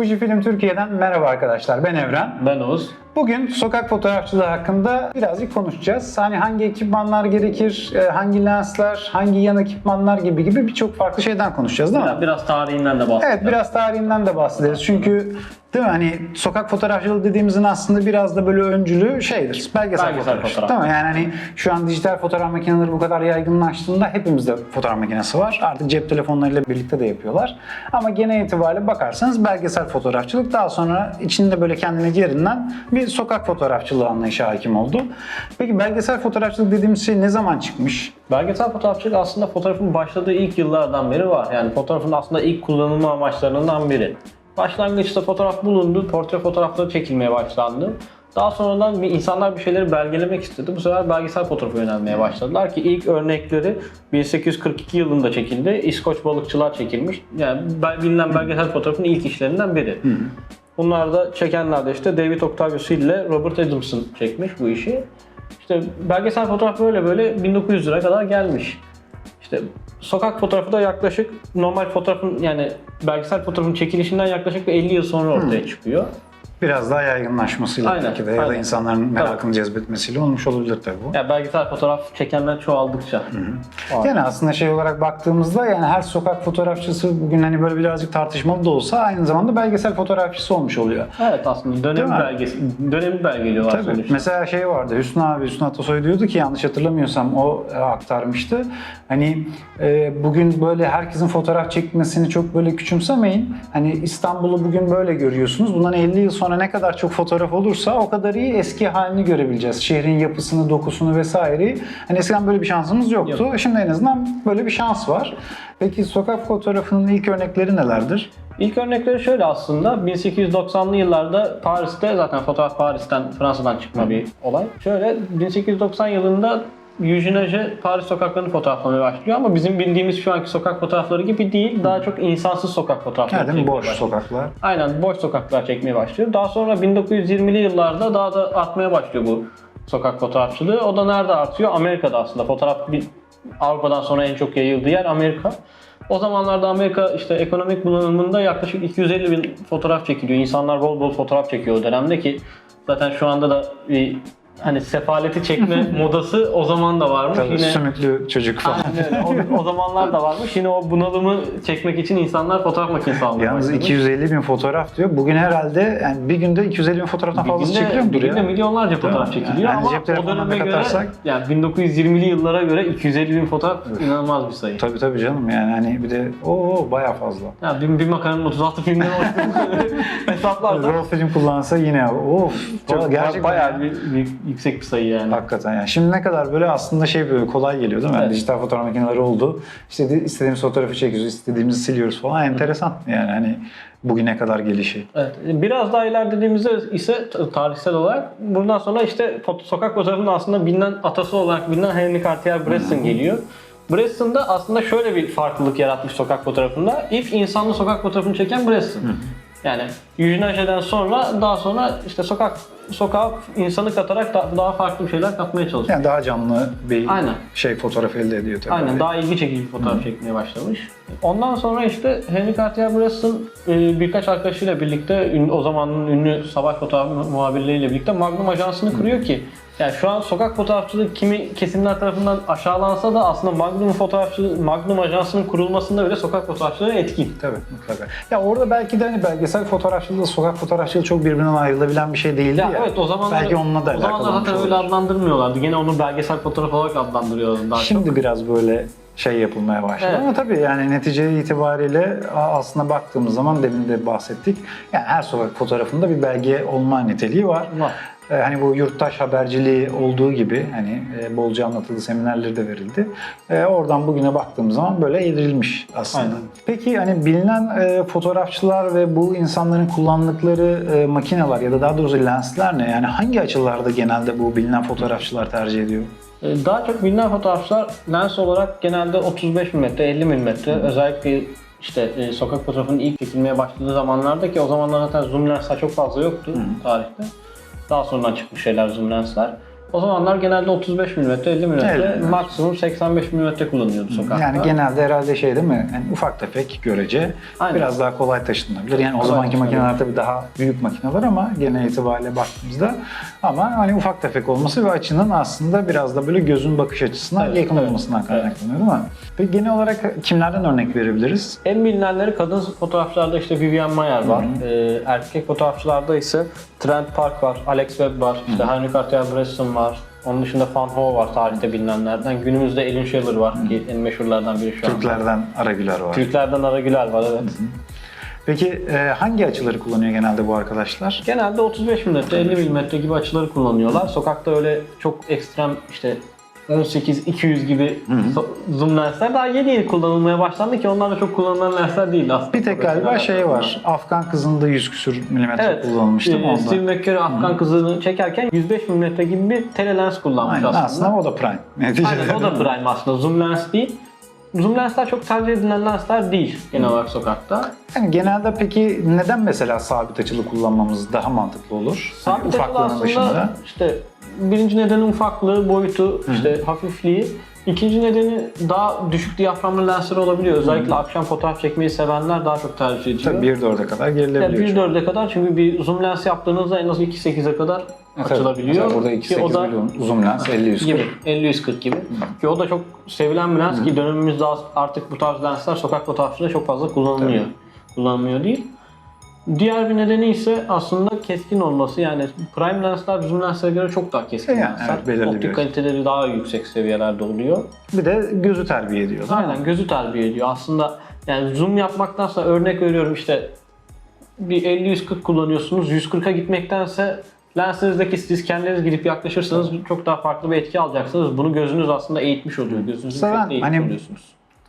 Fujifilm Türkiye'den merhaba arkadaşlar. Ben Evren. Ben Oğuz. Bugün sokak fotoğrafçılığı hakkında birazcık konuşacağız. Hani hangi ekipmanlar gerekir, e, hangi lensler, hangi yan ekipmanlar gibi gibi birçok farklı şeyden konuşacağız değil mi? Biraz tarihinden de bahsedelim. Evet biraz tarihinden de bahsederiz. Çünkü değil mi hani sokak fotoğrafçılığı dediğimizin aslında biraz da böyle öncülü şeydir. Belgesel, Belgesel fotoğraf. fotoğraf. Değil mi? Yani hani şu an dijital fotoğraf makineleri bu kadar yaygınlaştığında hepimizde fotoğraf makinesi var. Artık cep telefonlarıyla birlikte de yapıyorlar. Ama genel itibariyle bakarsanız belgesel fotoğrafçılık daha sonra içinde böyle kendine yerinden bir sokak fotoğrafçılığı anlayışı hakim oldu. Peki belgesel fotoğrafçılık dediğimiz şey ne zaman çıkmış? Belgesel fotoğrafçılık aslında fotoğrafın başladığı ilk yıllardan beri var. Yani fotoğrafın aslında ilk kullanılma amaçlarından biri. Başlangıçta fotoğraf bulundu, portre fotoğrafları çekilmeye başlandı. Daha sonradan bir insanlar bir şeyleri belgelemek istedi. Bu sefer belgesel fotoğrafa yönelmeye başladılar ki ilk örnekleri 1842 yılında çekildi. İskoç balıkçılar çekilmiş. Yani bilinen belgesel fotoğrafın ilk işlerinden biri. Bunlar da çekenler de işte David Octavius Hill ile Robert Adamson çekmiş bu işi. İşte belgesel fotoğraf böyle böyle 1900'lere kadar gelmiş. İşte sokak fotoğrafı da yaklaşık normal fotoğrafın yani belgesel fotoğrafın çekilişinden yaklaşık bir 50 yıl sonra ortaya çıkıyor. Biraz daha yaygınlaşmasıyla Aynen, belki de ya da insanların merakını cezbetmesiyle olmuş olabilir tabii bu. Yani belgesel fotoğraf çekenler çoğaldıkça. Var. Yani aslında şey olarak baktığımızda yani her sokak fotoğrafçısı bugün hani böyle birazcık tartışmalı da olsa aynı zamanda belgesel fotoğrafçısı olmuş oluyor. Evet aslında dönemi belgesi, dönemi belgeliyorlar Tabii. sonuçta. Mesela şey vardı Hüsnü abi, Hüsnü Atasoy diyordu ki yanlış hatırlamıyorsam o e, aktarmıştı. Hani e, bugün böyle herkesin fotoğraf çekmesini çok böyle küçümsemeyin. Hani İstanbul'u bugün böyle görüyorsunuz. Bundan 50 yıl sonra ne kadar çok fotoğraf olursa o kadar iyi eski halini görebileceğiz. Şehrin yapısını, dokusunu vesaireyi. Hani eskiden böyle bir şansımız yoktu. Şimdi en azından böyle bir şans var. Peki sokak fotoğrafının ilk örnekleri nelerdir? İlk örnekleri şöyle aslında 1890'lı yıllarda Paris'te zaten fotoğraf Paris'ten Fransa'dan çıkma bir olay. Şöyle 1890 yılında Eugene Paris sokaklarını fotoğraflamaya başlıyor ama bizim bildiğimiz şu anki sokak fotoğrafları gibi değil. Daha çok insansız sokak fotoğrafları çekmeye Boş başlıyor. sokaklar. Aynen boş sokaklar çekmeye başlıyor. Daha sonra 1920'li yıllarda daha da artmaya başlıyor bu sokak fotoğrafçılığı. O da nerede artıyor? Amerika'da aslında. Fotoğraf bir, Avrupa'dan sonra en çok yayıldığı yer Amerika. O zamanlarda Amerika işte ekonomik bulanımında yaklaşık 250 bin fotoğraf çekiliyor. İnsanlar bol bol fotoğraf çekiyor o dönemde ki zaten şu anda da bir hani sefaleti çekme modası o zaman da varmış. Tabii Yine sümüklü çocuk falan. Aynen öyle. O, o zamanlar da varmış. Yine o bunalımı çekmek için insanlar fotoğraf makinesi almaya Yalnız başlamış. 250 bin fotoğraf diyor. Bugün herhalde yani bir günde 250 bin fotoğraftan Bir fazlası günde- çekiliyor mudur bir günde ya? milyonlarca fotoğraf mi? çekiliyor Yani ama cep o telefonuna döneme göre katarsak- yani 1920'li yıllara göre 250 bin fotoğraf inanılmaz bir sayı. Tabii tabii canım yani hani bir de o bayağı fazla. Ya bir, bir makarnanın 36 filmden oluştuğunu hesaplarsan Raw film kullansa yine of çok çok gerçekten bayağı ya. bir, bir yüksek bir sayı yani. Hakikaten yani. Şimdi ne kadar böyle aslında şey böyle kolay geliyor değil mi? Evet. Dijital fotoğraf makineleri oldu. İşte istediğimiz fotoğrafı çekiyoruz, istediğimizi siliyoruz falan. Enteresan yani hani bugüne kadar gelişi. Evet. Biraz daha ilerlediğimizde ise tarihsel olarak buradan sonra işte foto- sokak fotoğrafının aslında bilinen atası olarak bilinen Henry Cartier-Bresson geliyor. Bresson da aslında şöyle bir farklılık yaratmış sokak fotoğrafında. İlk insanlı sokak fotoğrafını çeken Bresson. Yani Eugene Auger'den sonra daha sonra işte sokak sokağa insanı katarak da- daha farklı bir şeyler katmaya çalışıyor. Yani daha canlı bir Aynen. şey fotoğraf elde ediyor tabii. Aynen daha ilgi çekici bir fotoğraf çekmeye başlamış. Ondan sonra işte Henry Cartier-Bresson e, birkaç arkadaşıyla birlikte o zamanın ünlü savaş fotoğraf muhabirleriyle birlikte Magnum Ajansı'nı kuruyor ki yani şu an sokak fotoğrafçılığı kimi kesimler tarafından aşağılansa da aslında Magnum fotoğrafçı Magnum Ajansı'nın kurulmasında bile sokak fotoğrafçılığı etkin. Tabii mutlaka. Ya orada belki de hani belgesel fotoğrafçılığı, sokak fotoğrafçılığı çok birbirinden ayrılabilen bir şey değildi ya. Ya, evet o zamanlar Belki onunla da o alakalı zaten olmuş öyle adlandırmıyorlardı. Gene onu belgesel fotoğraf olarak adlandırıyorlardı daha çok. Şimdi biraz böyle şey yapılmaya başladı Evet. ama tabii yani netice itibariyle aslında baktığımız zaman demin de bahsettik. Yani her sokak fotoğrafında bir belge olma niteliği var. Var. Ee, hani bu yurttaş haberciliği olduğu gibi hani e, bolca anlatıldı, seminerleri de verildi. Ee, oradan bugüne baktığımız zaman böyle evrilmiş aslında. Aynen. Peki hani bilinen e, fotoğrafçılar ve bu insanların kullandıkları e, makineler ya da daha doğrusu lensler ne? Yani hangi açılarda genelde bu bilinen fotoğrafçılar tercih ediyor? Daha çok bilinen fotoğrafçılar lens olarak genelde 35 mm, 50 mm özellikle işte e, sokak fotoğrafının ilk çekilmeye başladığı zamanlarda ki o zamanlar zaten zoom lensler çok fazla yoktu tarihte. Daha sonradan çıkmış şeyler zoom lensler. O zamanlar genelde 35 mm, 50 mm, 50 mm. maksimum 85 mm kullanıyordu sokakta. Yani genelde herhalde şey değil mi? Yani ufak tefek görece Aynen. biraz daha kolay taşınabilir. Yani o zamanki makineler tabii daha büyük makineler ama genel itibariyle baktığımızda ama hani ufak tefek olması ve açının aslında biraz da böyle gözün bakış açısına Evet, yakın evet, olmasından kaynaklanıyor değil mi? Peki genel olarak kimlerden örnek verebiliriz? En bilinenleri kadın fotoğrafçılarda işte Vivian Mayer var. Ee, erkek fotoğrafçılarda ise Trent Park var, Alex Webb var, işte Henry Cartier-Bresson var. Onun dışında Van Gogh var tarihte bilinenlerden. Günümüzde Ellen Scheller var ki en meşhurlardan biri şu an. Türklerden Aragüler var. Türklerden Ara Güler var evet. Peki e, hangi açıları kullanıyor genelde bu arkadaşlar? Genelde 35 mm, 50 mm gibi açıları kullanıyorlar. Sokakta öyle çok ekstrem işte 18-200 gibi so- zoom lensler daha yeni yeni kullanılmaya başlandı ki onlar da çok kullanılan lensler değil aslında. Bir tek galiba şey var. Afgan kızında 100 küsür milimetre Evet. kullanılmıştı Ee, onda. Steve McCurry Afgan kızını çekerken 105 mm gibi bir telelens kullanmış Aynen, aslında. aslında o da prime. Neticede. Aynen o da prime aslında. Zoom lens değil. Zoom lensler çok tercih edilen lensler değil genel olarak sokakta. Yani genelde peki neden mesela sabit açılı kullanmamız daha mantıklı olur? Sabit Hani açılı aslında dışında. işte birinci nedeni ufaklığı, boyutu, işte hafifliği. İkinci nedeni daha düşük diyaframlı lensler olabiliyor. Özellikle akşam fotoğraf çekmeyi sevenler daha çok tercih ediyor. Tabii 1.4'e kadar Yani gerilebiliyor. 1.4'e kadar çünkü bir zoom lens yaptığınızda en az 2.8'e kadar E tabii. açılabiliyor. Mesela burada Ki o 2.8 da milyon zoom lens 50 gibi 50-140 gibi. Ki o da çok sevilen bir lens ki dönemimizde artık bu tarz lensler sokak fotoğrafçılığında çok fazla kullanılmıyor. Kullanılmıyor değil. Diğer bir nedeni ise aslında keskin olması yani prime lensler zoom lenslere göre çok daha keskin Yani lensler. evet, belirli Optik bir- kaliteleri daha yüksek seviyelerde oluyor. Bir de gözü terbiye ediyor. değil mi? Aynen gözü terbiye ediyor. Aslında yani zoom yapmaktansa örnek veriyorum işte bir 50-140 kullanıyorsunuz. 140'a gitmektense lensinizdeki siz kendiniz gidip yaklaşırsanız çok daha farklı bir etki alacaksınız. Bunu gözünüz aslında eğitmiş oluyor. Gözünüzü sürekli eğitmiş hani- oluyorsunuz.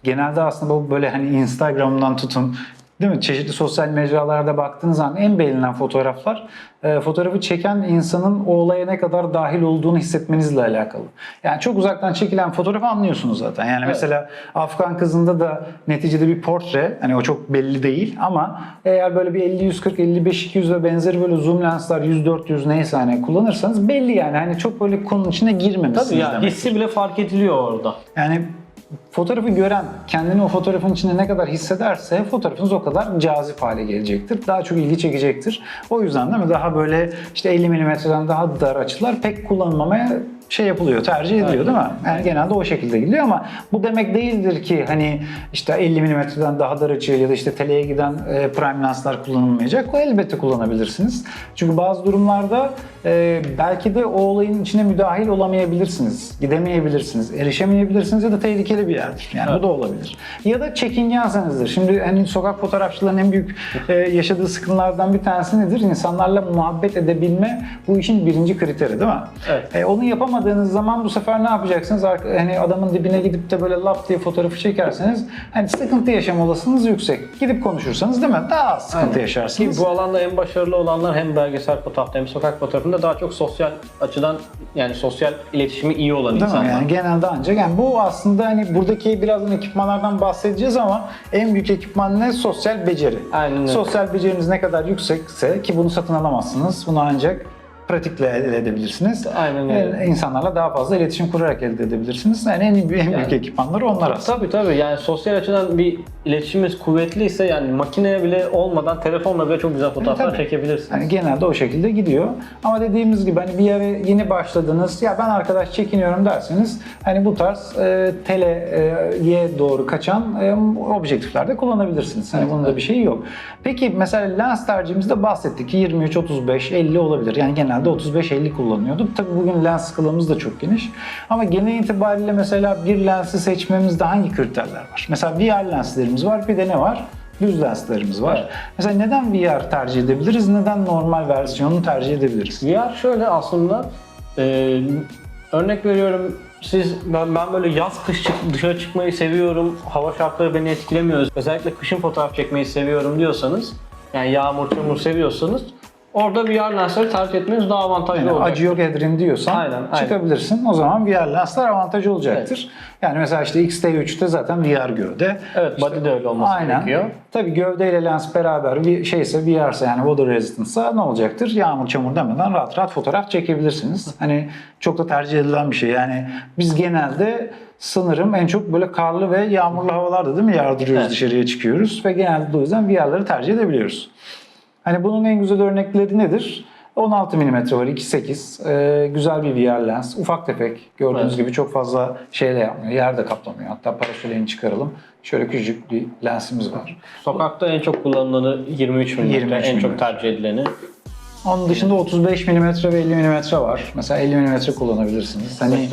Genelde aslında bu böyle hani Instagram'dan tutun değil mi? Çeşitli sosyal mecralarda baktığınız zaman en beğenilen fotoğraflar e, fotoğrafı çeken insanın o olaya ne kadar dahil olduğunu hissetmenizle alakalı. Yani çok uzaktan çekilen fotoğrafı anlıyorsunuz zaten. Yani mesela Afgan kızında da neticede bir portre. Hani o çok belli değil ama eğer böyle bir 50 140 55 200 ve benzeri böyle zoom lensler 100 400 neyse hani kullanırsanız belli yani. Hani çok böyle konunun içine girmemişsiniz Tabii ya hissi bile fark ediliyor orada. Yani fotoğrafı gören kendini o fotoğrafın içinde ne kadar hissederse fotoğrafınız o kadar cazip hale gelecektir. Daha çok ilgi çekecektir. O yüzden mi? Daha böyle işte 50 milimetreden daha dar açılar pek kullanılmamaya şey yapılıyor, tercih ediliyor değil mi? Yani genelde o şekilde gidiyor ama bu demek değildir ki hani işte 50 milimetreden daha dar açı ya da işte teleye giden e, prime lensler kullanılmayacak. O elbette kullanabilirsiniz. Çünkü bazı durumlarda e, belki de o olayın içine müdahil olamayabilirsiniz, gidemeyebilirsiniz, erişemeyebilirsiniz ya da tehlikeli bir yerdir. Yani bu da olabilir. Ya da çekingensenizdir. Şimdi hani sokak fotoğrafçıların en büyük e, yaşadığı sıkıntılardan bir tanesi nedir? İnsanlarla muhabbet edebilme bu işin birinci kriteri değil mi? Evet. E, onu yapamadığınız zaman bu sefer ne yapacaksınız? Hani adamın dibine gidip de böyle lap diye fotoğrafı çekerseniz hani sıkıntı yaşama olasılığınız yüksek. Gidip konuşursanız değil mi? Daha az sıkıntı Ki yaşarsınız. bu alanda en başarılı olanlar hem belgesel fotoğrafta hem sokak fotoğrafında daha çok sosyal açıdan yani sosyal iletişimi iyi olan Değil mi? insanlar. Yani genelde ancak yani bu aslında hani buradaki birazdan ekipmanlardan bahsedeceğiz ama en büyük ekipman ne? Sosyal beceri. Aynen. Sosyal beceriniz ne kadar yüksekse ki bunu satın alamazsınız. Bunu ancak pratikle elde edebilirsiniz. Aynen öyle. Ee, İnsanlarla daha fazla iletişim kurarak elde edebilirsiniz. Yani en, en büyük Yani- ekipmanları onlar aslında. Tabii tabii yani sosyal açıdan bir iletişimimiz kuvvetliyse yani makineye bile olmadan telefonla bile çok güzel fotoğraflar tabii. çekebilirsiniz. Yani genelde o şekilde gidiyor. Ama dediğimiz gibi hani bir yere yeni başladınız, ya ben arkadaş çekiniyorum derseniz hani bu tarz e, teleye doğru kaçan e, objektiflerde kullanabilirsiniz. Hani bunun da bir şeyi yok. Peki mesela lens tercihimizde bahsettik ki 23, 35, 50 olabilir. Yani genelde 35-50 kullanıyorduk. Tabii bugün lens skalımız da çok geniş. Ama genel itibariyle mesela bir lensi seçmemizde hangi kriterler var? Mesela VR lenslerimiz var, bir de ne var? Düz lenslerimiz var. Evet. Mesela neden VR tercih edebiliriz? Neden normal versiyonunu tercih edebiliriz? VR şöyle aslında e, örnek veriyorum siz ben, ben böyle yaz kış çık- dışarı çıkmayı seviyorum. Hava şartları beni etkilemiyor. Özellikle kışın fotoğraf çekmeyi seviyorum diyorsanız yani yağmur çamur seviyorsanız Orada VR lensleri tercih etmeniz daha avantajlı Yani olacak. acı yok Edrin diyorsan Aynen, aynen. çıkabilirsin. O zaman VR lensler avantajı olacaktır. Yani mesela işte X-T3'te zaten VR gövde. Evet, body de öyle olması Aynen. gerekiyor. Tabii gövdeyle lens beraber bir şeyse VR'sa yani water resistance'sa ne olacaktır? Yağmur çamur demeden rahat rahat fotoğraf çekebilirsiniz. Hani çok da tercih edilen bir şey. Yani biz genelde sanırım en çok böyle karlı ve yağmurlu havalarda değil mi yardırıyoruz Evet. dışarıya çıkıyoruz ve genelde o yüzden VR'ları tercih edebiliyoruz. Hani bunun en güzel örnekleri nedir? 16 mm var 2.8 Ee, güzel bir VR lens ufak tefek gördüğünüz Evet. gibi çok fazla şeyle yapmıyor yerde kaplamıyor hatta parasoleyini çıkaralım şöyle küçücük bir lensimiz var Sokakta en çok kullanılanı 23 mm, 23 en mm. çok tercih edileni. Onun dışında 35 mm ve 50 mm var. Mesela 50 mm kullanabilirsiniz. Hani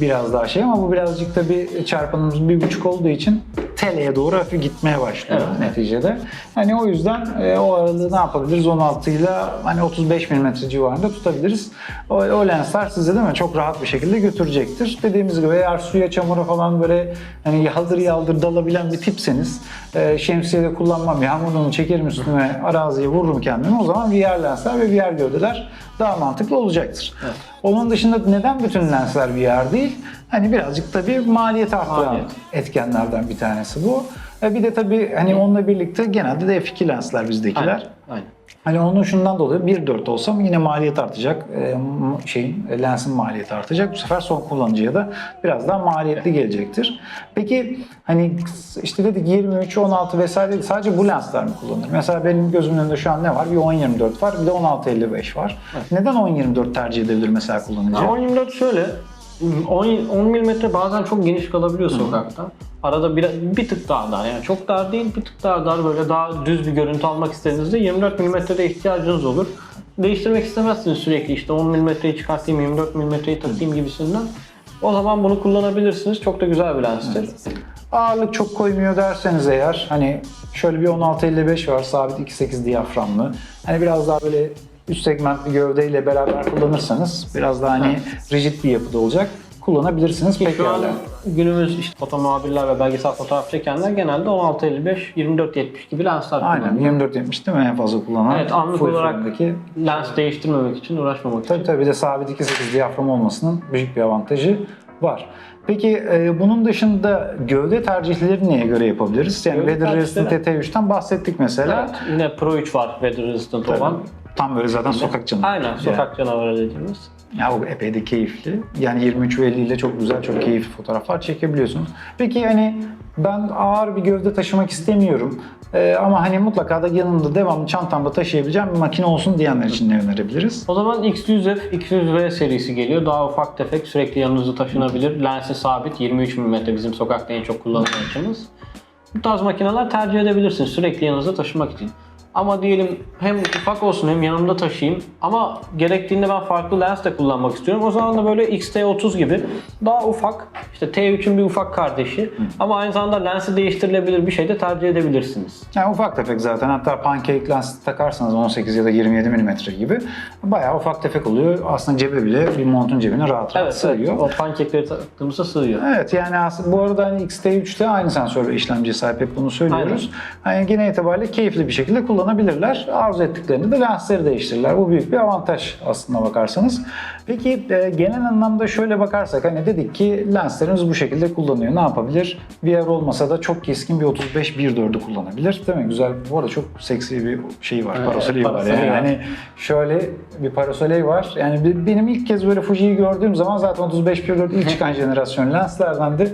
biraz daha şey ama bu birazcık da bir çarpanımız bir buçuk olduğu için teleye doğru hafif gitmeye başlıyor Evet. neticede. Hani o yüzden e, o aralığı ne yapabiliriz? 16 ile hani 35 mm civarında tutabiliriz. O, o lensler size değil mi çok rahat bir şekilde götürecektir. Dediğimiz gibi eğer suya çamura falan böyle hani yaldır yaldır dalabilen bir tipseniz e, şemsiyede kullanmam, yağmurluğunu çekerim üstüme, araziye vururum kendimi. O zaman VR lensler ve VR gövdeler daha mantıklı olacaktır. Onun dışında neden bütün lensler VR değil? Hani birazcık tabii maliyet arttıran Maliyet. etkenlerden bir tanesi bu. E bir de tabii hani onunla birlikte genelde de F2 lensler bizdekiler. Aynen. Aynen. Hani onun şundan dolayı 1.4 olsam yine maliyet artacak. E, şeyin e, lensin maliyeti artacak. Bu sefer son kullanıcıya da biraz daha maliyetli gelecektir. Peki hani işte dedik 23, 16 vesaire değil, sadece bu lensler mi kullanılır? Mesela benim gözümün önünde şu an ne var? Bir 10-24 var, bir de 16-55 var. Neden 10-24 tercih edilir mesela kullanıcı? 10-24 şöyle 10, 10 mm bazen çok geniş kalabiliyor sokakta. Arada bir, bir tık daha dar yani çok dar değil bir tık daha dar böyle daha düz bir görüntü almak istediğinizde 24 mm'de ihtiyacınız olur. Değiştirmek istemezsiniz sürekli işte 10 mm'yi çıkartayım 24 mm'yi takayım gibisinden. O zaman bunu kullanabilirsiniz. Çok da güzel bir lenstir. Ağırlık çok koymuyor derseniz eğer hani şöyle bir 16-55 var sabit 2.8 diyaframlı. Hani biraz daha böyle üst segment bir gövdeyle beraber kullanırsanız biraz daha hani rigid bir yapıda olacak. Kullanabilirsiniz Şu an pekala. günümüz işte foto muhabirler ve belgesel fotoğraf çekenler genelde 16-55, 24-70 gibi lensler Aynen kullanıyor. 24-70 değil mi en fazla kullanan? Evet anlık full olarak frame'deki. lens değiştirmemek için, uğraşmamak Tabii için. tabii bir de sabit 2.8 diyafram olmasının büyük bir avantajı var. Peki e, bunun dışında gövde tercihleri neye göre yapabiliriz? Yani Gövde Weather Resistant tercihleri- TT3'ten bahsettik mesela. Evet, yine Pro 3 var weather resistant olan. Tam böyle zaten sokak canavarı. Aynen sokak canavarı dediğimiz. Ya bu epey de keyifli. Yani 23 ve 50 ile çok güzel, çok keyifli fotoğraflar çekebiliyorsunuz. Peki hani ben ağır bir gövde taşımak istemiyorum. Ee, ama hani mutlaka da yanımda devamlı çantamda taşıyabileceğim bir makine olsun diyenler için ne önerebiliriz? O zaman X100F, X100V serisi geliyor. Daha ufak tefek sürekli yanınızda taşınabilir. Lensi sabit 23 mm bizim sokakta en çok kullanılan açımız. Bu tarz makineler tercih edebilirsiniz sürekli yanınızda taşımak için. Ama diyelim hem ufak olsun hem yanımda taşıyayım ama gerektiğinde ben farklı lens de kullanmak istiyorum. O zaman da böyle X-T30 gibi daha ufak, işte T3'ün bir ufak kardeşi ama aynı zamanda lensi değiştirilebilir bir şey de tercih edebilirsiniz. Yani ufak tefek zaten. Hatta pancake lens takarsanız 18 ya da 27 mm gibi bayağı ufak tefek oluyor. Aslında cebe bile bir montun cebine rahat rahat Evet, sığıyor. evet o pankekleri taktığımızda sığıyor. Evet yani aslında bu arada hani X-T3'te aynı sensör ve işlemciye sahip hep bunu söylüyoruz. Hani genel itibariyle keyifli bir şekilde kullanabilirler. Arzu ettiklerinde de lensleri değiştirirler. Bu büyük bir avantaj aslında bakarsanız. Peki e, genel anlamda şöyle bakarsak hani dedik ki lenslerimiz bu şekilde kullanıyor. Ne yapabilir? VR olmasa da çok keskin bir 35 1.4'ü kullanabilir. Değil mi? Güzel. Bu arada çok seksi bir şey var. Evet, Parasoley var yani. Hani şöyle bir parasoley var. Yani benim ilk kez böyle Fuji'yi gördüğüm zaman zaten 35 1.4 ilk çıkan jenerasyon lenslerdendi.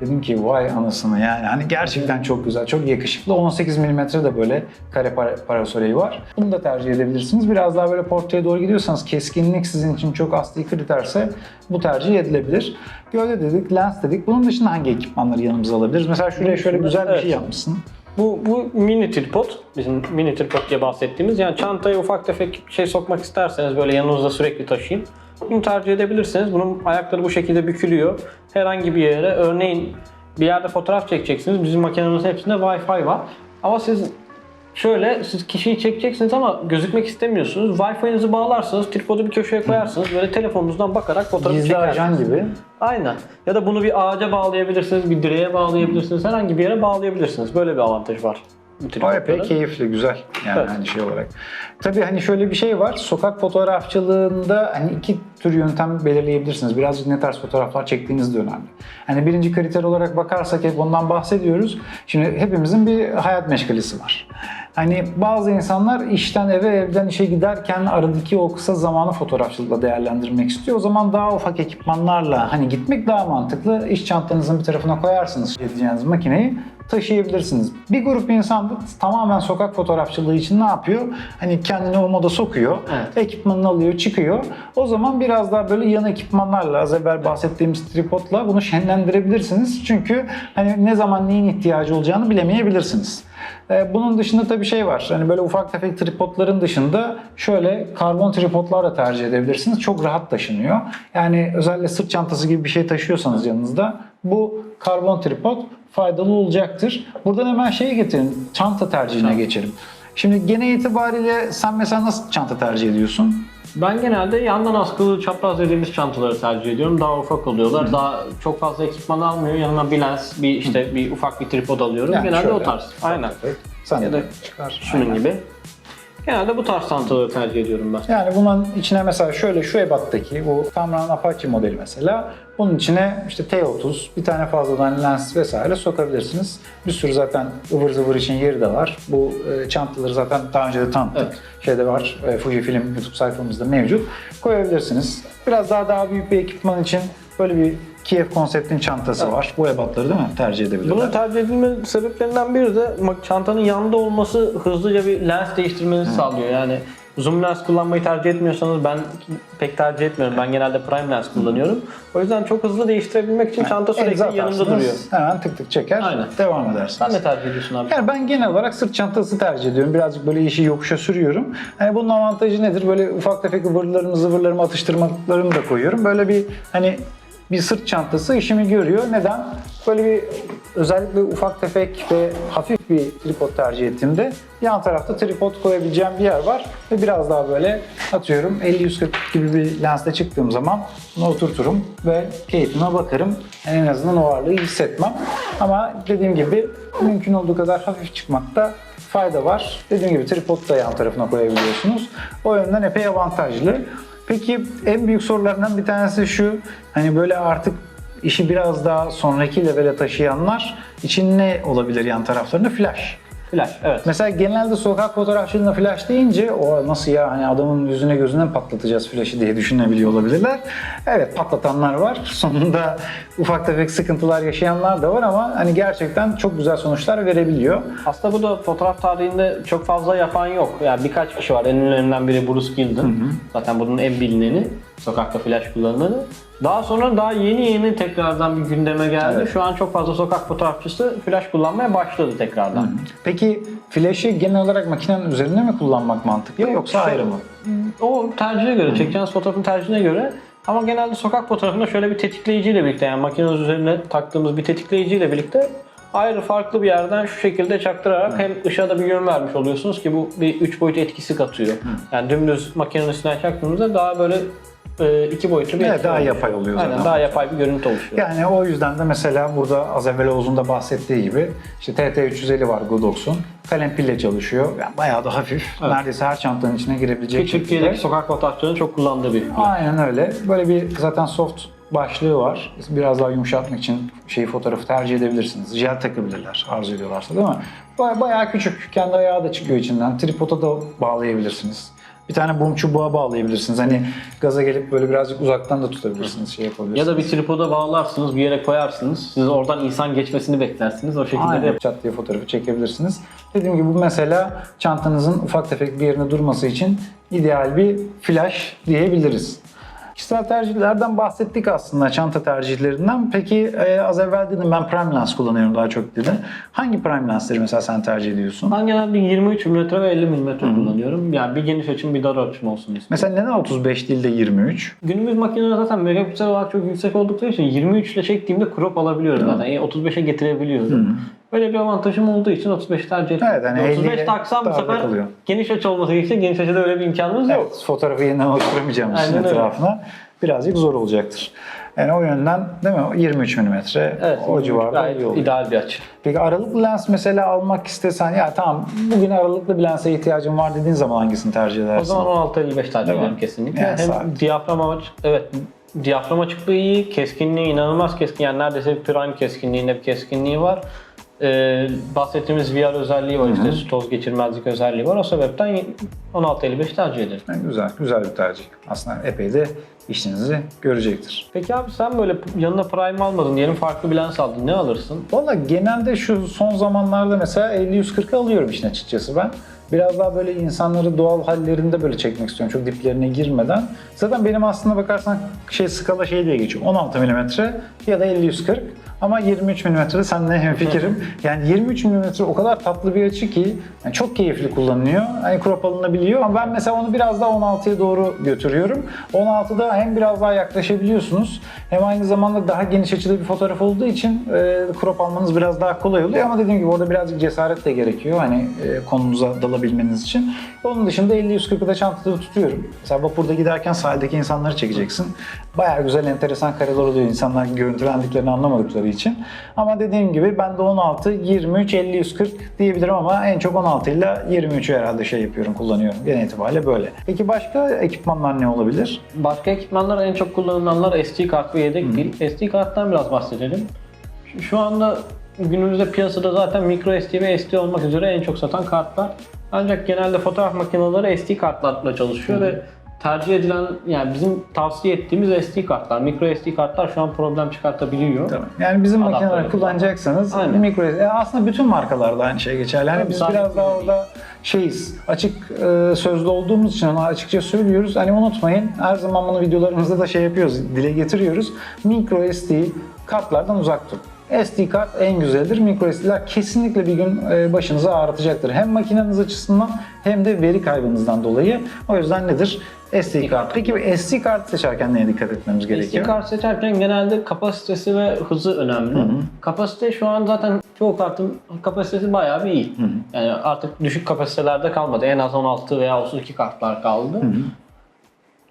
Dedim ki vay anasını yani hani gerçekten çok güzel, çok yakışıklı. 18 mm de böyle kare para- parasoley var. Bunu da tercih edebilirsiniz. Biraz daha böyle portreye doğru gidiyorsanız keskinlik sizin için çok asli kriterse bu tercih edilebilir. Gövde dedik, lens dedik. Bunun dışında hangi ekipmanları yanımıza alabiliriz? Mesela şuraya şöyle güzel bir Evet. şey yapmışsın. Bu, bu mini tripod, bizim mini tripod diye bahsettiğimiz yani çantaya ufak tefek şey sokmak isterseniz böyle yanınızda sürekli taşıyın. Bunu tercih edebilirsiniz. Bunun ayakları bu şekilde bükülüyor. Herhangi bir yere örneğin bir yerde fotoğraf çekeceksiniz. Bizim makinemizin hepsinde Wi-Fi var. Ama siz şöyle siz kişiyi çekeceksiniz ama gözükmek istemiyorsunuz. Wi-Fi'nizi bağlarsınız, tripodu bir köşeye koyarsınız. Böyle telefonunuzdan bakarak fotoğrafı Gizli çekersiniz. ajan gibi. Aynen. Ya da bunu bir ağaca bağlayabilirsiniz, bir direğe bağlayabilirsiniz, herhangi bir yere bağlayabilirsiniz. Böyle bir avantaj var. Tripodları. epey keyifli, güzel yani Evet. hani şey olarak. Tabii hani şöyle bir şey var. Sokak fotoğrafçılığında hani iki tür yöntem belirleyebilirsiniz. Birazcık ne tarz fotoğraflar çektiğiniz de önemli. Hani birinci kriter olarak bakarsak hep ondan bahsediyoruz. Şimdi hepimizin bir hayat meşgalesi var. Hani bazı insanlar işten eve, evden işe giderken aradaki o kısa zamanı fotoğrafçılıkla değerlendirmek istiyor. O zaman daha ufak ekipmanlarla hani gitmek daha mantıklı. İş çantanızın bir tarafına koyarsınız edeceğiniz makineyi taşıyabilirsiniz. Bir grup insan tamamen sokak fotoğrafçılığı için ne yapıyor? Hani kendini o moda sokuyor, Evet. ekipmanını alıyor, çıkıyor. O zaman biraz daha böyle yan ekipmanlarla, az evvel bahsettiğimiz tripodla bunu şenlendirebilirsiniz. Çünkü hani ne zaman neyin ihtiyacı olacağını bilemeyebilirsiniz. Ee, Bunun dışında tabii şey var. Hani böyle ufak tefek tripodların dışında şöyle karbon tripodlar da tercih edebilirsiniz. Çok rahat taşınıyor. Yani özellikle sırt çantası gibi bir şey taşıyorsanız yanınızda bu karbon tripod faydalı olacaktır. Buradan hemen şeye getirin. Çanta tercihine geçelim. Şimdi gene itibariyle sen mesela nasıl çanta tercih ediyorsun? Ben genelde yandan askılı çapraz dediğimiz çantaları tercih ediyorum. Daha ufak oluyorlar. Daha çok fazla ekipman almıyor. Yanına bir lens, bir işte bir ufak bir tripod alıyorum. Yani genelde şöyle, o tarz. Aynen. Sen Ya da çıkar. Şunun Aynen. gibi. Genelde bu tarz çantaları tercih ediyorum ben. Yani bunun içine mesela şöyle şu ebattaki bu Tamron Apache modeli mesela bunun içine işte T30 bir tane fazladan lens vesaire sokabilirsiniz. Bir sürü zaten ıvır zıvır için yeri de var. Bu e, çantaları zaten daha önce de tanıttık. Evet. Şeyde var e, Fujifilm YouTube sayfamızda mevcut. Koyabilirsiniz. Biraz daha daha büyük bir ekipman için böyle bir Kiev konseptin çantası var. Bu ebatları değil mi tercih edebilirler? Bunun tercih edilme sebeplerinden biri de çantanın yanında olması hızlıca bir lens değiştirmenizi sağlıyor. Yani zoom lens kullanmayı tercih etmiyorsanız ben pek tercih etmiyorum. Ben genelde prime lens kullanıyorum. O yüzden çok hızlı değiştirebilmek için çanta sürekli yanımda atarsınız, duruyor. Hemen tık tık çeker, Aynen. devam edersiniz. Sen ne tercih ediyorsun abi? Yani ben genel olarak sırt çantası tercih ediyorum. Birazcık böyle işi yokuşa sürüyorum. Hani bunun avantajı nedir? Böyle ufak tefek ıvırlarımı, zıvırlarımı, atıştırmalarımı da koyuyorum. Böyle bir hani bir sırt çantası işimi görüyor. Neden? Böyle bir özellikle ufak tefek ve hafif bir tripod tercih ettiğimde yan tarafta tripod koyabileceğim bir yer var ve biraz daha böyle atıyorum 50-140 gibi bir lensle çıktığım zaman bunu oturturum ve keyfime bakarım. En azından o ağırlığı hissetmem. Ama dediğim gibi mümkün olduğu kadar hafif çıkmakta fayda var. Dediğim gibi tripod da yan tarafına koyabiliyorsunuz. O yönden epey avantajlı. Peki en büyük sorularından bir tanesi şu. Hani böyle artık işi biraz daha sonraki levele taşıyanlar için ne olabilir yan taraflarında? Flash. Flash, evet. Mesela genelde sokak fotoğrafçılığında flash deyince o nasıl ya hani adamın yüzüne gözüne mi patlatacağız flash'ı diye düşünebiliyor olabilirler. Evet patlatanlar var. Sonunda ufak tefek sıkıntılar yaşayanlar da var ama hani gerçekten çok güzel sonuçlar verebiliyor. Aslında bu da fotoğraf tarihinde çok fazla yapan yok. Yani birkaç kişi var. En ünlülerinden biri Bruce Gilden. Zaten bunun en bilineni. Sokakta flash kullanılanı. Daha sonra daha yeni yeni tekrardan bir gündeme geldi. Evet. Şu an çok fazla sokak fotoğrafçısı flash kullanmaya başladı tekrardan. Peki flash'ı genel olarak makinenin üzerinde mi kullanmak mantıklı Yok, yoksa ayrı mı? O tercihe göre, çekeceğiniz fotoğrafın tercihine göre ama genelde sokak fotoğrafında şöyle bir tetikleyiciyle birlikte yani makinenin üzerine taktığımız bir tetikleyiciyle birlikte ayrı farklı bir yerden şu şekilde çaktırarak hem ışığa da bir yön vermiş oluyorsunuz ki bu bir üç boyut etkisi katıyor. Yani dümdüz makinenin üstünden çaktığımızda daha böyle iki boyutlu bir Evet, daha yapay oluyor Aynen zaten. daha yapay bir görüntü oluşuyor. Yani o yüzden de mesela burada az evvel Oğuz'un da bahsettiği gibi işte TT350 var Godox'un. Kalem pille çalışıyor. Yani bayağı da hafif. Evet. Neredeyse her çantanın içine girebilecek Ki Türkiye'deki sokak fotoğrafçıların çok kullandığı bir Aynen öyle. Böyle bir zaten soft başlığı var. Biraz daha yumuşatmak için şeyi fotoğrafı tercih edebilirsiniz. Jel takabilirler arzu ediyorlarsa değil mi? Baya- Bayağı küçük. Kendi ayağı da çıkıyor içinden. Tripoda da bağlayabilirsiniz. Bir tane mum çubuğa bağlayabilirsiniz. Hani gaza gelip böyle birazcık uzaktan da tutabilirsiniz. Şey ya yapabilirsiniz. da bir tripoda bağlarsınız, bir yere koyarsınız. Siz oradan insan geçmesini beklersiniz. O şekilde de Aynen. Çat diye fotoğrafı çekebilirsiniz. Dediğim gibi bu mesela çantanızın ufak tefek bir yerine durması için ideal bir flash diyebiliriz. Kişisel tercihlerden bahsettik aslında çanta tercihlerinden. Peki e, az evvel dedim ben prime lens kullanıyorum daha çok dedim. Hangi prime lensleri mesela sen tercih ediyorsun? Ben genelde 23 mm ve 50 mm kullanıyorum. Yani bir geniş açım bir dar açım olsun istiyorum. Mesela neden 35 değil de 23? Günümüz makineleri zaten megapiksel olarak çok yüksek oldukları için 23 ile çektiğimde crop alabiliyorum zaten. Yani 35'e getirebiliyorum. Böyle bir avantajım olduğu için 35 tercih ediyorum. Evet, hani 35 50'ye taksam bu sefer kalıyor. geniş açı olması gerekirse geniş açıda öyle bir imkanımız yok. Evet, fotoğrafı yeniden oluşturamayacağımız için öyle. etrafına birazcık zor olacaktır. Yani o yönden değil mi? 23 mm Evet, o civarda iyi oluyor. ideal bir açı. Peki aralıklı lens mesela almak istesen ya tamam bugün aralıklı bir lense ihtiyacım var dediğin zaman hangisini tercih edersin? O zaman 16-55 tercih ederim kesinlikle. Yani Hem sabit. diyafram amaç, evet diyafram açıklığı iyi, keskinliği inanılmaz keskin. Yani neredeyse prime keskinliğinde bir keskinliği var. Ee, bahsettiğimiz VR özelliği var işte su toz geçirmezlik özelliği var. O sebepten 16-55 tercih ederim. Yani güzel, güzel bir tercih. Aslında epey de işinizi görecektir. Peki abi sen böyle yanına prime almadın diyelim farklı bir lens aldın ne alırsın? Valla genelde şu son zamanlarda mesela 50-140 alıyorum işin açıkçası ben. Biraz daha böyle insanları doğal hallerinde böyle çekmek istiyorum. Çok diplerine girmeden. Zaten benim aslında bakarsan şey skala şey diye geçiyor. 16 mm ya da 50-140. Ama 23 mm seninle hemfikirim. Yani 23 mm o kadar tatlı bir açı ki yani çok keyifli kullanılıyor. Hani crop alınabiliyor ama ben mesela onu biraz daha 16'ya doğru götürüyorum. 16'da hem biraz daha yaklaşabiliyorsunuz hem aynı zamanda daha geniş açıda bir fotoğraf olduğu için e, crop almanız biraz daha kolay oluyor ama dediğim gibi orada birazcık cesaret de gerekiyor hani e, konunuza dalabilmeniz için. Onun dışında 50-140'ı da çantada tutuyorum. Mesela vapurda giderken sahildeki insanları çekeceksin. Bayağı güzel enteresan kareler oluyor insanlar görüntülendiklerini anlamadıkları için. Ama dediğim gibi ben de 16, 23, 50, 140 diyebilirim ama en çok 16 ile 23'ü herhalde şey yapıyorum, kullanıyorum. Genel itibariyle böyle. Peki başka ekipmanlar ne olabilir? Başka ekipmanlar en çok kullanılanlar SD kart ve yedek pil. SD karttan biraz bahsedelim. Şu- anda günümüzde piyasada zaten micro SD ve SD olmak üzere en çok satan kartlar. Ancak genelde fotoğraf makineleri SD kartlarla çalışıyor ve tercih edilen yani bizim tavsiye ettiğimiz SD kartlar. Micro SD kartlar şu an problem çıkartabiliyor. Yani bizim Adaptör makineleri yapıyor. kullanacaksanız Aynen. mikro e, aslında bütün markalarda aynı şey geçerli. Yani Tabii, biz biraz daha orada şeyiz. Açık e, sözlü olduğumuz için onu açıkça söylüyoruz. Hani unutmayın her zaman bunu videolarımızda da şey yapıyoruz, dile getiriyoruz. Micro SD kartlardan uzak durun. SD kart en güzeldir. Micro SD'ler kesinlikle bir gün e, başınızı ağrıtacaktır. Hem makineniz açısından hem de veri kaybınızdan dolayı. O yüzden nedir? SD kart. Peki bir SD kart seçerken neye dikkat etmemiz gerekiyor? SD kart seçerken genelde kapasitesi ve hızı önemli. Kapasite şu an zaten çoğu kartın kapasitesi bayağı bir iyi. Yani artık düşük kapasitelerde kalmadı. En az 16 veya 32 kartlar kaldı.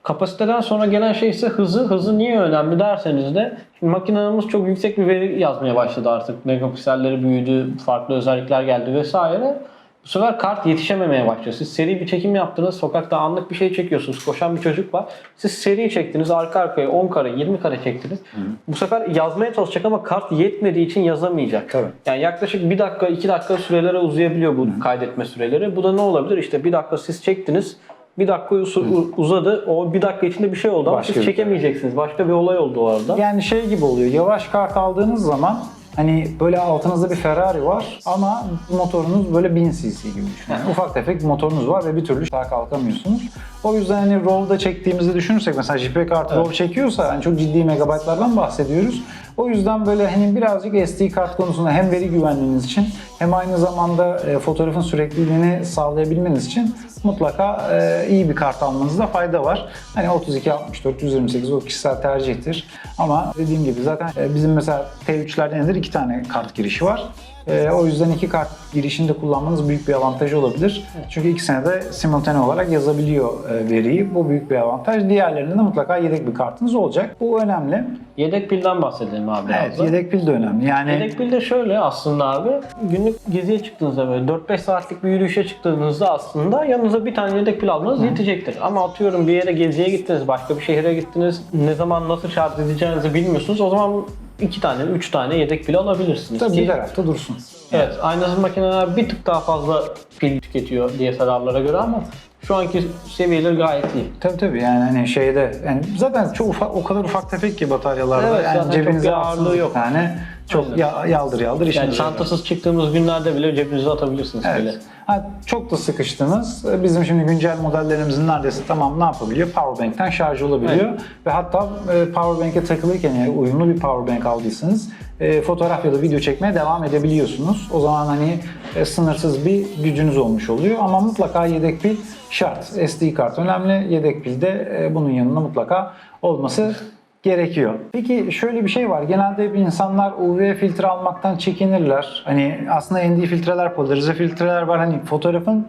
Kapasiteden sonra gelen şey ise hızı. Hızı niye önemli derseniz de şimdi makinemiz çok yüksek bir veri yazmaya başladı artık. Megapikselleri büyüdü, farklı özellikler geldi vesaire. Bu sefer kart yetişememeye başlıyor. Siz seri bir çekim yaptınız, sokakta anlık bir şey çekiyorsunuz, koşan bir çocuk var. Siz seri çektiniz, arka arkaya 10 kare, 20 kare çektiniz. Bu sefer yazmaya çalışacak ama kart yetmediği için yazamayacak. Tabii. Yani yaklaşık 1 dakika, 2 dakika sürelere uzayabiliyor bu kaydetme süreleri. Bu da ne olabilir? İşte 1 dakika siz çektiniz, bir dakika uz- uzadı. O bir dakika içinde bir şey oldu ama Başka siz bir- çekemeyeceksiniz. Başka bir olay oldu orada. Yani şey gibi oluyor. Yavaş kart aldığınız zaman hani böyle altınızda bir Ferrari var ama motorunuz böyle 1000 cc gibi düşünün. Yani ufak tefek motorunuz var ve bir türlü sağa kalkamıyorsunuz. O yüzden hani RAW'da çektiğimizi düşünürsek mesela JPEG kartı RAW çekiyorsa yani çok ciddi megabaytlardan bahsediyoruz. O yüzden böyle hani birazcık SD kart konusunda hem veri güvenliğiniz için hem aynı zamanda e, fotoğrafın sürekliliğini sağlayabilmeniz için mutlaka e, iyi bir kart almanızda fayda var. Hani 32, 64, 128 o kişisel tercihtir. Ama dediğim gibi zaten e, bizim mesela T3'lerde nedir? İki tane kart girişi var. E, o yüzden iki kart girişinde kullanmanız büyük bir avantajı olabilir. Çünkü ikisine de simultane olarak yazabiliyor e, veriyi. Bu büyük bir avantaj. Diğerlerinde de mutlaka yedek bir kartınız olacak. Bu önemli. Yedek pilden bahsedelim abi. Evet, da. yedek pil de önemli. Yani Yedek pil de şöyle aslında abi. Günlük geziye çıktığınızda böyle 4-5 saatlik bir yürüyüşe çıktığınızda aslında yanınıza bir tane yedek pil almanız yetecektir. Ama atıyorum bir yere geziye gittiniz, başka bir şehre gittiniz. Ne zaman nasıl şarj edeceğinizi bilmiyorsunuz. O zaman iki tane, üç tane yedek pil alabilirsiniz. tabii Ki- bir tarafta dursun. Evet, aynı makineler bir tık daha fazla pil tüketiyor DSLR'lara göre ama şu anki seviyeleri gayet iyi. Tabii tabii yani hani şeyde yani zaten çok ufak o kadar ufak tefek ki bataryalarda Evet, yani cebinize ağırlığı yok. tane çok ya- yaldır yaldır işiniz Yani çantasız çıktığımız günlerde bile cebinize atabilirsiniz Evet. pili. Ha, çok da sıkıştınız. Bizim şimdi güncel modellerimizin neredeyse tamam ne yapabiliyor? Powerbank'ten şarj olabiliyor. Ve hatta e, Powerbank'e takılıyken eğer uyumlu bir Powerbank aldıysanız e, fotoğraf ya da video çekmeye devam edebiliyorsunuz. O zaman hani e, sınırsız bir gücünüz olmuş oluyor. Ama mutlaka yedek pil şart. SD kart önemli. Yedek pil de e, bunun yanında mutlaka olması gerekiyor. Peki şöyle bir şey var. Genelde hep insanlar UV filtre almaktan çekinirler. Hani aslında ND filtreler, polarize filtreler var. Hani fotoğrafın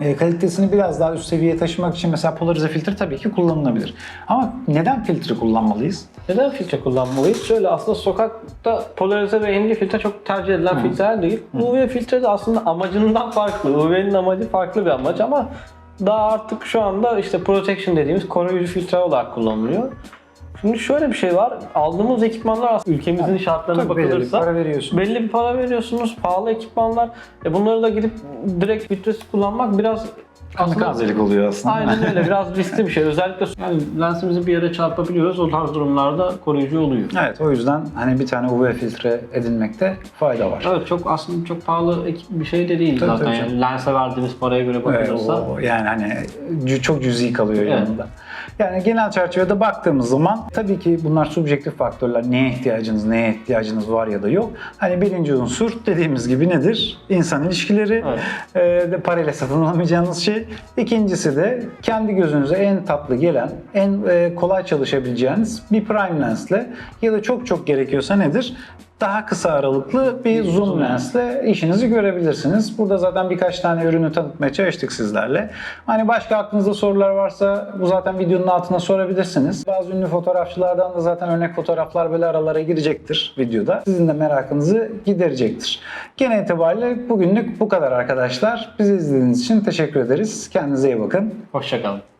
e, kalitesini biraz daha üst seviyeye taşımak için mesela polarize filtre tabii ki kullanılabilir. Ama neden filtre kullanmalıyız? Neden filtre kullanmalıyız? Şöyle aslında sokakta polarize ve ND filtre çok tercih edilen filtreler değil. UV filtre de aslında amacından farklı. UV'nin amacı farklı bir amaç ama daha artık şu anda işte protection dediğimiz koruyucu filtre olarak kullanılıyor. Şimdi şöyle bir şey var. Aldığımız ekipmanlar aslında ülkemizin şartlarına Tabii belirli bir bakılırsa para veriyorsun. belli bir para veriyorsunuz. Pahalı ekipmanlar. E bunları da gidip direkt filtresiz kullanmak biraz Kamikazelik oluyor aslında. Aynen öyle. Biraz riskli bir şey. Özellikle yani lensimizi bir yere çarpabiliyoruz. O tarz durumlarda koruyucu oluyor. Evet o yüzden hani bir tane UV filtre edinmekte fayda var. Evet çok aslında çok pahalı bir şey de değil Tabii, zaten. tabii Yani lense verdiğimiz paraya göre Evet, bakılırsa. o- yani hani çok cüzi kalıyor Evet. yanında. Yani genel çerçevede baktığımız zaman tabii ki bunlar subjektif faktörler. Neye ihtiyacınız, neye ihtiyacınız var ya da yok. Hani birinci unsur dediğimiz gibi nedir? İnsan ilişkileri. Evet. Ee, de parayla satın alamayacağınız şey. İkincisi de kendi gözünüze en tatlı gelen, en e, kolay çalışabileceğiniz bir prime lensle ya da çok çok gerekiyorsa nedir? Daha kısa aralıklı bir zoom lensle işinizi görebilirsiniz. Burada zaten birkaç tane ürünü tanıtmaya çalıştık sizlerle. Hani başka aklınızda sorular varsa bu zaten videonun altına sorabilirsiniz. Bazı ünlü fotoğrafçılardan da zaten örnek fotoğraflar böyle aralara girecektir videoda. Sizin de merakınızı giderecektir. Genel itibariyle bugünlük bu kadar arkadaşlar. Bizi izlediğiniz için teşekkür ederiz. Kendinize iyi bakın. Hoşçakalın.